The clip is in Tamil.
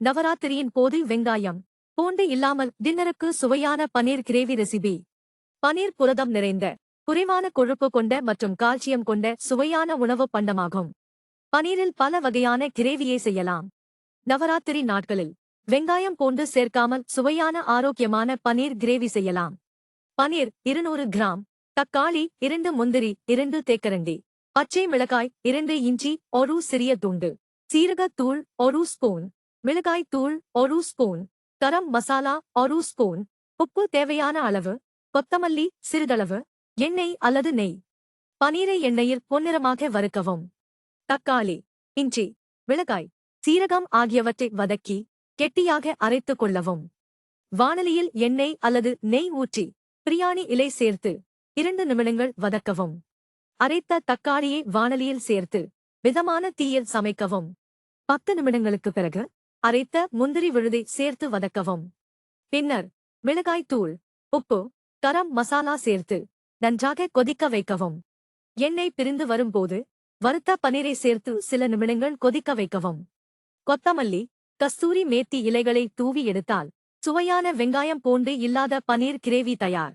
நவராத்திரியின் போது வெங்காயம் பூண்டு இல்லாமல் டின்னருக்கு சுவையான பனீர் கிரேவி ரெசிபி. பனீர் புரதம் நிறைந்த குறைவான கொழுப்பு கொண்ட மற்றும் கால்சியம் கொண்ட சுவையான உணவு பண்டமாகும். பனீரில் பல வகையான கிரேவியை செய்யலாம். நவராத்திரி நாட்களில் வெங்காயம் பூண்டு சேர்க்காமல் சுவையான ஆரோக்கியமான பனீர் கிரேவி செய்யலாம். பனீர் இருநூறு கிராம் தக்காளி இரண்டு முந்திரி இரண்டு தேக்கரண்டி பச்சை மிளகாய் இரண்டு இஞ்சி ஒரு சிறிய துண்டு சீரகத்தூள் ஒரு ஸ்பூன் மிளகாய் தூள் ஒரு ஸ்பூன். கரம் மசாலா ஒரு ஸ்பூன். உப்பு தேவையான அளவு. கொத்தமல்லி சிறிதளவு. எண்ணெய் அல்லது நெய். பனீரை எண்ணெயில் பொன்னிறமாக வறுக்கவும். தக்காளி இஞ்சி மிளகாய் சீரகம் ஆகியவற்றை வதக்கி கெட்டியாக அரைத்துக் கொள்ளவும். வானலியில் எண்ணெய் அல்லது நெய் ஊற்றி பிரியாணி இலை சேர்த்து இரண்டு நிமிடங்கள் வதக்கவும். அரைத்த தக்காளியை வானலியில் சேர்த்து மிதமான தீயில் சமைக்கவும். பத்து நிமிடங்களுக்கு பிறகு அரைத்த முந்திரி விழுதை சேர்த்து வதக்கவும். பின்னர் மிளகாய் தூள் உப்பு கரம் மசாலா சேர்த்து நன்றாக கொதிக்க வைக்கவும். எண்ணெய் பிரிந்து வரும்போது வறுத்த பனீரை சேர்த்து சில நிமிடங்கள் கொதிக்க வைக்கவும். கொத்தமல்லி கஸ்தூரி மேத்தி இலைகளை தூவி எடுத்தால் சுவையான வெங்காயம் பூண்டு இல்லாத பனீர் கிரேவி தயார்.